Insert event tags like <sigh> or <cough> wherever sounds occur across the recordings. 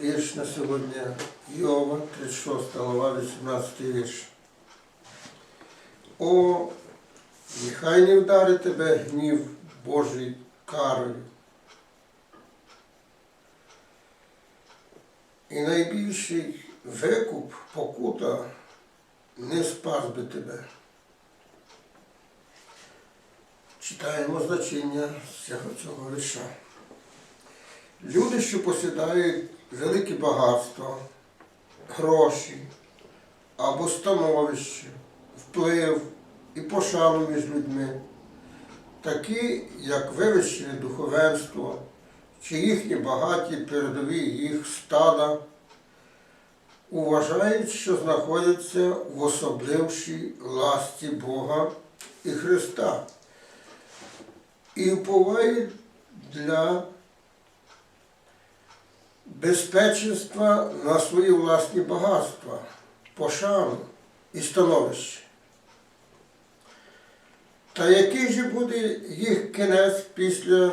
Вірш на сьогодні Йова, 36 глава, 18 вірш. О, нехай не вдарить тебе гнів Божий карою. І найбільший викуп, покута не спас би тебе. Читаємо значення цього, цього вірша. Люди, що посідають велике багатство, гроші або становище, вплив і пошану між людьми, такі, як вивищене духовенство, чи їхні багаті передові їх стада, вважають, що знаходяться в особлившій ласті Бога і Христа і впливають для безпеченства на свої власні багатства, пошану і становище. Та який же буде їх кінець після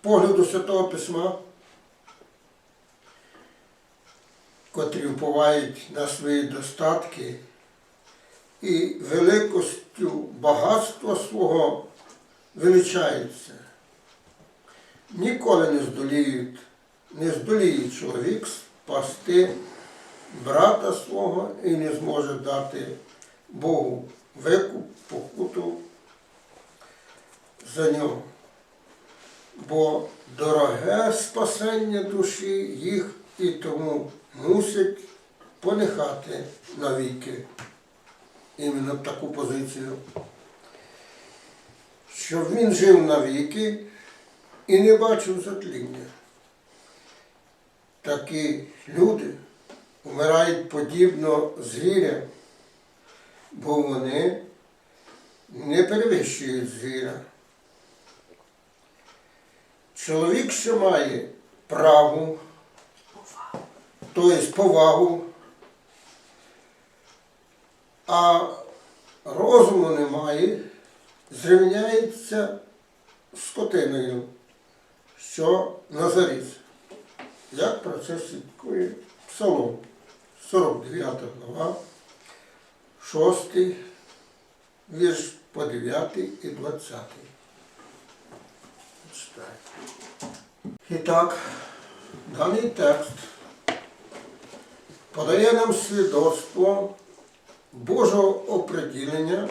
погляду Святого Письма, котрі впливають на свої достатки і великостю багатства свого величаються. Ніколи не здоліють, не здоліє чоловік спасти брата свого і не зможе дати Богу викуп, покуту за нього. Бо дороге спасення душі їх і тому мусить понехати навіки іменно таку позицію, щоб він жив навіки і не бачив затління. Такі люди вмирають подібно звірям, бо вони не перевищують звіра. Чоловік, що має праву, тобто повагу, а розуму немає, зрівняється з скотиною, що на заріз. Як про це слідкує Псалом, 49 глава, 6 вірш по 9 і 20. І так, даний текст подає нам свідоцтво Божого оприділення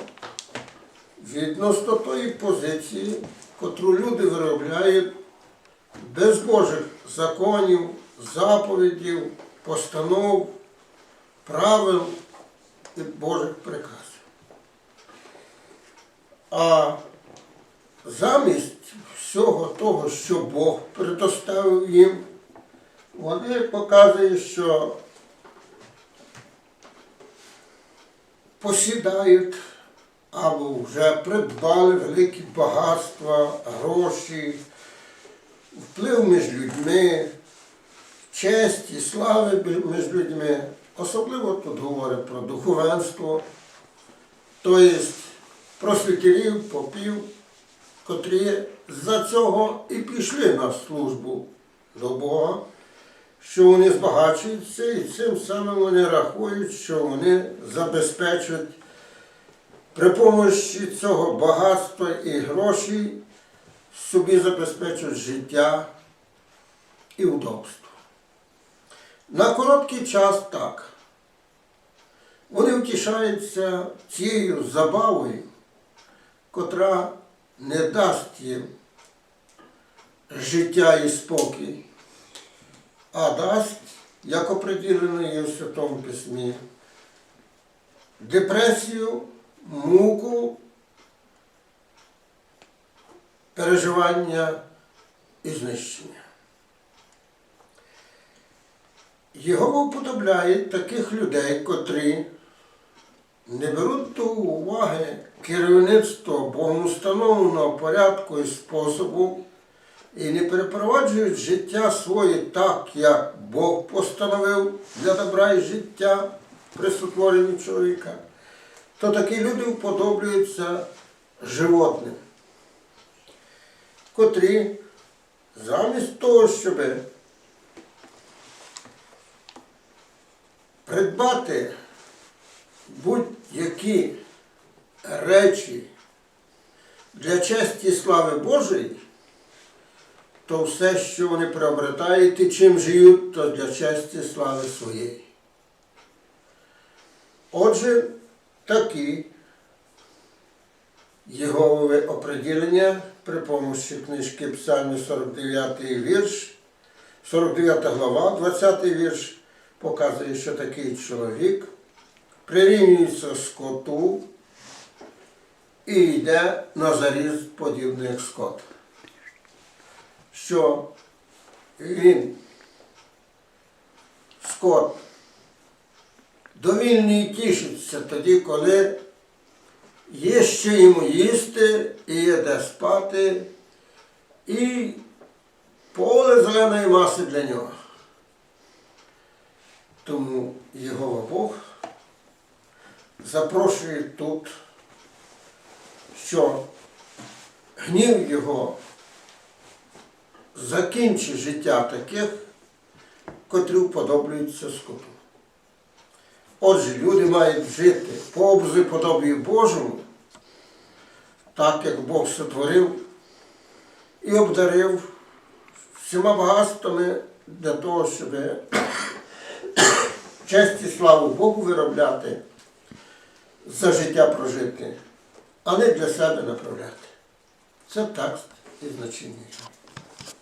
відносно тої позиції, котру люди виробляють без Божих законів, заповідів, постанов, правил і Божих приказів. А замість всього того, що Бог предоставив їм, вони показують, що посідають або вже придбали великі багатства, гроші, вплив між людьми, честь і слави між людьми. Особливо тут говорить про духовенство, тобто про святілів, попів, котрі за цього і пішли на службу до Бога, що вони збагачуються і цим самим вони рахують, що вони забезпечують при помощі цього багатства і грошей собі забезпечують життя і удобство. На короткий час так. Вони втішаються цією забавою, котра не дасть їм життя і спокій, а дасть, як оприділено є в Святому Письмі, депресію, муку, переживання і знищення. Його уподобляє таких людей, котрі не беруть до уваги керівництво Богом установленого порядку і способу і не перепроваджують життя своє так, як Бог постановив для добра і життя при сотворенні чоловіка, то такі люди уподоблюються животним, котрі замість того, щоб придбати будь-які речі для честі і слави Божої, то все, що вони приобретають і чим живуть, то для честі і слави своєї. Отже, такі Єговове оприділення при помощі книжки Псальмі 49 вірш, 49 глава, 20 вірш показує, що такий чоловік прирівнюється скоту і йде на заріз подібний як скот. Що він, скот, довільний і тішиться тоді, коли є ще йому їсти, і є де спати, і поле зеленої маси для нього. Тому Єгова Бог запрошує тут, що гнів його закінчить життя таких, котрі уподоблюються скоту. Отже, люди мають жити по образу подобію Божому, так як Бог сотворив і обдарив всіма багатствами для того, щоб <coughs> честь і славу Богу виробляти, за життя прожити, а не для себе направляти. Це текст і значення.